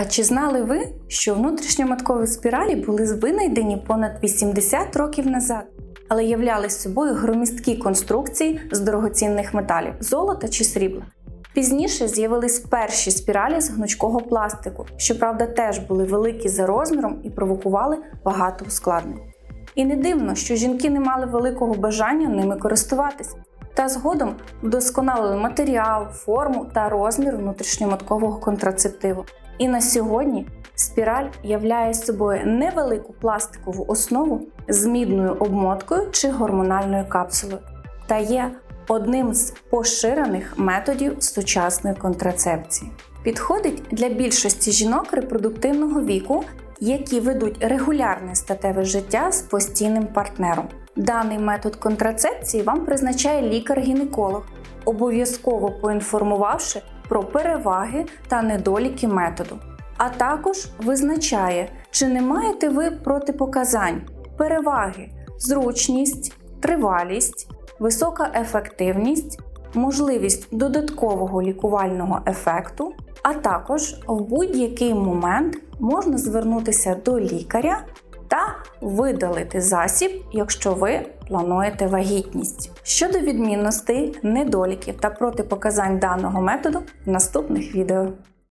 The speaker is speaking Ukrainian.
А чи знали ви, що внутрішньоматкові спіралі були винайдені понад 80 років назад, але являли собою громісткі конструкції з дорогоцінних металів золота чи срібла? Пізніше з'явились перші спіралі з гнучкого пластику, щоправда, теж були великі за розміром і провокували багато ускладнень. І не дивно, що жінки не мали великого бажання ними користуватись, та згодом вдосконалили матеріал, форму та розмір внутрішньоматкового контрацептиву. І на сьогодні спіраль являє собою невелику пластикову основу з мідною обмоткою чи гормональною капсулою та є одним з поширених методів сучасної контрацепції. Підходить для більшості жінок репродуктивного віку, які ведуть регулярне статеве життя з постійним партнером. Даний метод контрацепції вам призначає лікар-гінеколог, обов'язково поінформувавши про переваги та недоліки методу. А також визначає, чи не маєте ви протипоказань, переваги, зручність, тривалість, висока ефективність, можливість додаткового лікувального ефекту, а також в будь-який момент можна звернутися до лікаря та видалити засіб, якщо ви плануєте вагітність. Щодо відмінностей, недоліків та протипоказань даного методу в наступних відео.